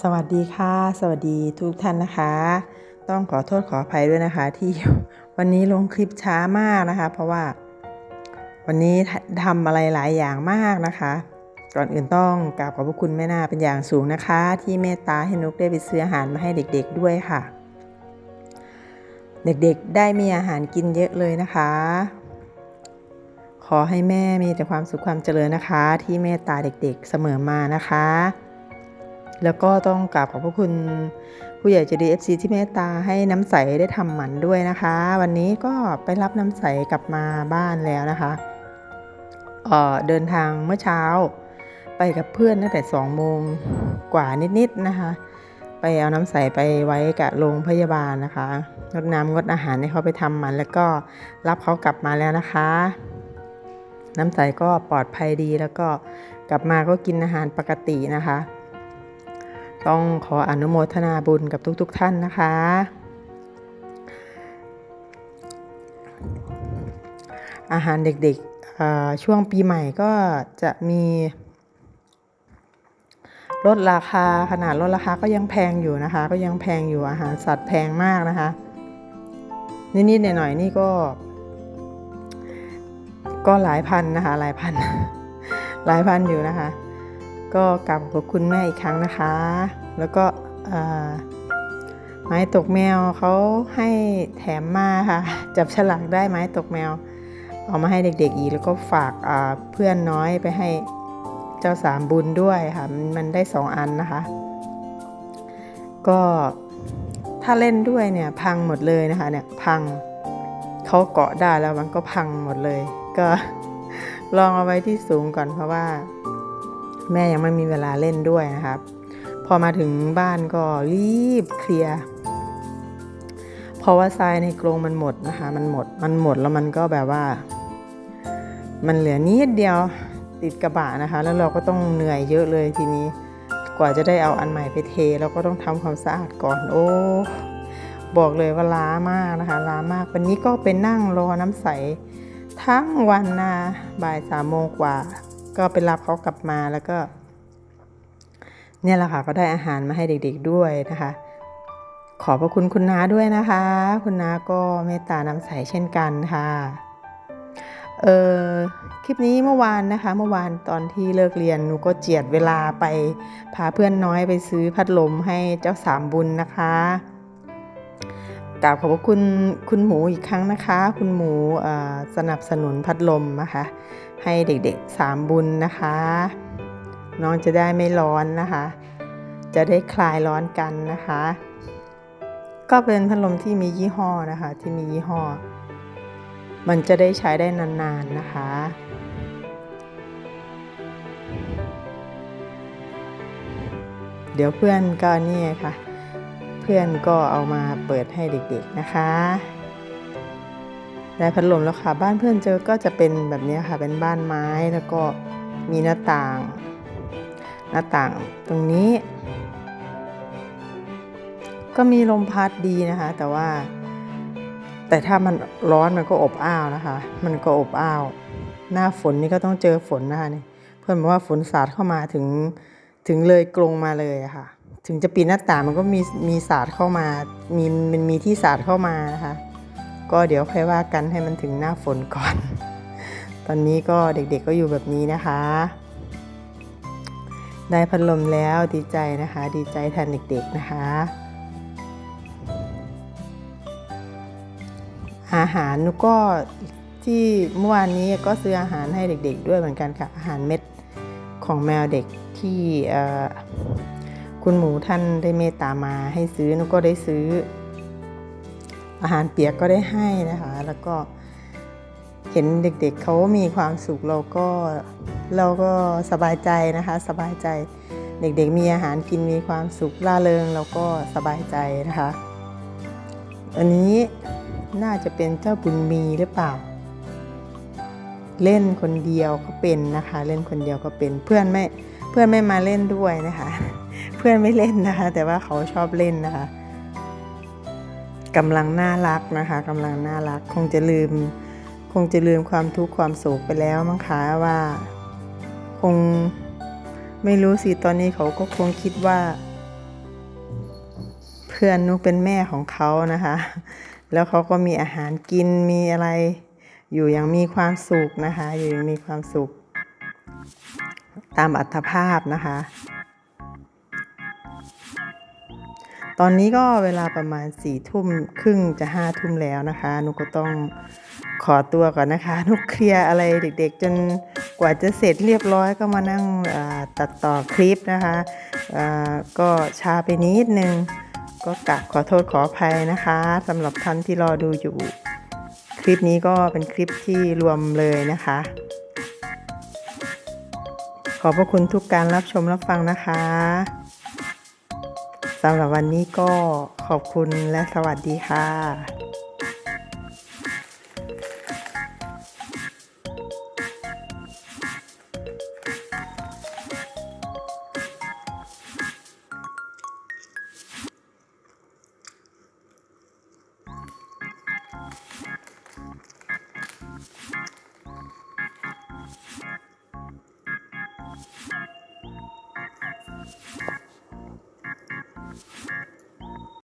สวัสดีค่ะ สวัสดีทุกท่านนะคะ ต้องขอโทษขออภัยด้วยนะคะ ที่วันนี้ลงคลิปช้ามากนะคะ เพราะว่าวันนี้ทำอะไรหลายอย่างมากนะคะ ก่อนอื่นต้องกราบขอบพระคุณแม่นาเป็นอย่างสูงนะคะ ที่เมตตาให้นุกได้ไปซื้ออาหารมาให้เด็กๆด้วยค่ะ เด็กๆได้มีอาหารกินเยอะเลยนะคะ ขอให้แม่มีแต่ความสุขความเจริญนะคะ ที่เมตตาเด็กๆเสมอมานะคะ แล้วก็ต้องกราบขอบพระคุณผู้ใหญ่ใจดี FC ที่เมตตาให้น้ำใสได้ทำหมันด้วยนะคะ วันนี้ก็ไปรับน้ำใสกลับมาบ้านแล้วนะคะเออเดินทางเมื่อเช้า ไปกับเพื่อนตั้งแต่สองโมงกว่านิดๆนะคะ ไปเอาน้ำใสไปไว้กับโรงพยาบาลนะคะงดน้ำงดอาหารให้เขาไปทำหมัน แล้วก็รับเขากลับมาแล้วนะคะ น้ำใสก็ปลอดภัยดีแล้วก็กลับมาก็กินอาหารปกตินะคะ ต้องขออนุโมทนาบุญกับทุกๆทท่านนะคะ อาหารเด็กๆช่วงปีใหม่ก็จะมีลดราคาขนาดลดราคาก็ยังแพงอยู่นะคะ ก็ยังแพงอยู่อาหารสัตว์แพงมากนะคะ นิดๆหน่อยๆนี่ก็ ก็หลายพันนะคะ หลายพัน หลายพันอยู่นะคะ ก็กลับขอบคุณแม่อีกครั้งนะคะ แล้วก็ไม้ตกแมวเขาให้แถมมาค่ะ จับฉลากได้ไม้ตกแมว เอามาให้เด็กๆอีกแล้วก็ฝากเพื่อนน้อยไปให้เจ้าสามบุญด้วยค่ะมันมันได้สองอันนะคะ ก็ถ้าเล่นด้วยเนี่ยพังหมดเลยนะคะเนี่ยพังเขาเกาะได้แล้วมันก็พังหมดเลย ก็ลองเอาไว้ที่สูงก่อนเพราะว่า แม่ยังไม่มีเวลาเล่นด้วยนะครับ พอมาถึงบ้านก็รีบเคลียร์เพราะว่าทรายในกรงมันหมดนะคะ มันหมดมันหมดแล้วมันก็แบบว่า มันเหลือนิดเดียวติดกระบะนะคะ แล้วเราก็ต้องเหนื่อยเยอะเลยทีนี้กว่าจะได้เอาอันใหม่ไปเทเราก็ต้องทำความสะอาดก่อนโอ้บอกเลยว่าล้ามากนะคะล้ามาก วันนี้ก็เป็นนั่งรอน้ำใสทั้งวันนะบ่ายสามโมงกว่า ก็ไปรับเขากลับมาแล้วก็ เนี่ยแหละค่ะก็ได้อาหารมาให้เด็กๆด้วยนะคะ ขอบพระคุณคุณน้าด้วยนะคะ คุณน้าก็เมตตานำใสเช่นกันค่ะเออคลิปนี้เมื่อวานนะคะ เมื่อวานตอนที่เลิกเรียนหนูก็เจียดเวลาไปพาเพื่อนน้อยไปซื้อพัดลมให้เจ้าสามบุญนะคะกราบขอบคุณคุณหมูอีกครั้งนะคะ คุณหมูสนับสนุนพัดลมนะคะ ให้เด็กๆสามบุญนะคะ น้องจะได้ไม่ร้อนนะคะ จะได้คลายร้อนกันนะคะ ก็เป็นพัดลมที่มียี่ห้อนะคะที่มียี่ห้อ มันจะได้ใช้ได้นานๆนะคะเดี๋ยวเพื่อนก็นี่ค่ะ เพื่อนก็เอามาเปิดให้เด็กๆนะคะ ได้พัดลมแล้วค่ะ บ้านเพื่อนเจอก็จะเป็นแบบนี้ค่ะ เป็นบ้านไม้แล้วก็มีหน้าต่าง หน้าต่างตรงนี้ ก็มีลมพัดดีนะคะ แต่ว่า แต่ถ้ามันร้อนมันก็อบอ้าวนะคะ มันก็อบอ้าว หน้าฝนนี่ก็ต้องเจอฝนนะคะนี่เพื่อนบอกว่าฝนสาดเข้ามาถึงถึงเลยกรงมาเลยค่ะ ถึงจะปีนหน้าต่างมันก็มีมีสาดเข้ามา มีมันมีที่สาดเข้ามานะคะ ก็เดี๋ยวค่อยว่ากันให้มันถึงหน้าฝนก่อน ตอนนี้ก็เด็กๆก็อยู่แบบนี้นะคะ ได้พัดลมแล้วดีใจนะคะ ดีใจแทนเด็กๆนะคะ อาหารนุก็ที่เมื่อวานนี้ก็ซื้ออาหารให้เด็ก ๆ ด้วยเหมือนกันค่ะอาหารเม็ดของแมวเด็กที่คุณหมูท่านได้เมตตามาให้ซื้อนุก็ได้ซื้อ อาหารเปียกก็ได้ให้นะคะ แล้วก็เห็นเด็กๆเเขามีความสุขเราก็เราก็สบายใจนะคะสบายใจเด็กๆมีอาหารกินมีความสุขล่าเริงเราก็สบายใจนะคะ อันนี้น่าจะเป็นเจ้าบุญมีหรือเปล่า เล่นคนเดียวก็เป็นนะคะ เล่นคนเดียวก็เป็นเพื่อนไม่เพื่อนไม่มาเล่นด้วยนะคะ เพื่อนไม่เล่นนะคะ แต่ว่าเขาชอบเล่นนะคะ กำลังน่ารักนะคะกำลังน่ารักคงจะลืม คงจะลืมความทุกข์ความโศกไปแล้วมั้งคะว่า คงไม่รู้สิตอนนี้เขาก็คงคิดว่า เพื่อนนุกเป็นแม่ของเขานะคะ แล้วเขาก็มีอาหารกินมีอะไร อยู่อย่างมีความสุขนะคะ อยู่อย่างมีความสุข ตามอัตภาพนะคะ ตอนนี้ก็เวลาประมาณสี่ทุ่มครึ่งจะห้าทุ่มแล้วนะคะนุกก็ต้องขอตัวก่อนนะคะ นุกเคลียร์อะไรเด็กๆ จนกว่าจะเสร็จเรียบร้อยก็มานั่งตัดต่อคลิปนะคะก็ช้าไปนิดนึง ก็กลับขอโทษขออภัยนะคะสำหรับท่านที่รอดูอยู่ คลิปนี้ก็เป็นคลิปที่รวมเลยนะคะ ขอบพระคุณทุกการรับชมรับฟังนะคะ สำหรับวันนี้ก็ขอบคุณและสวัสดีค่ะ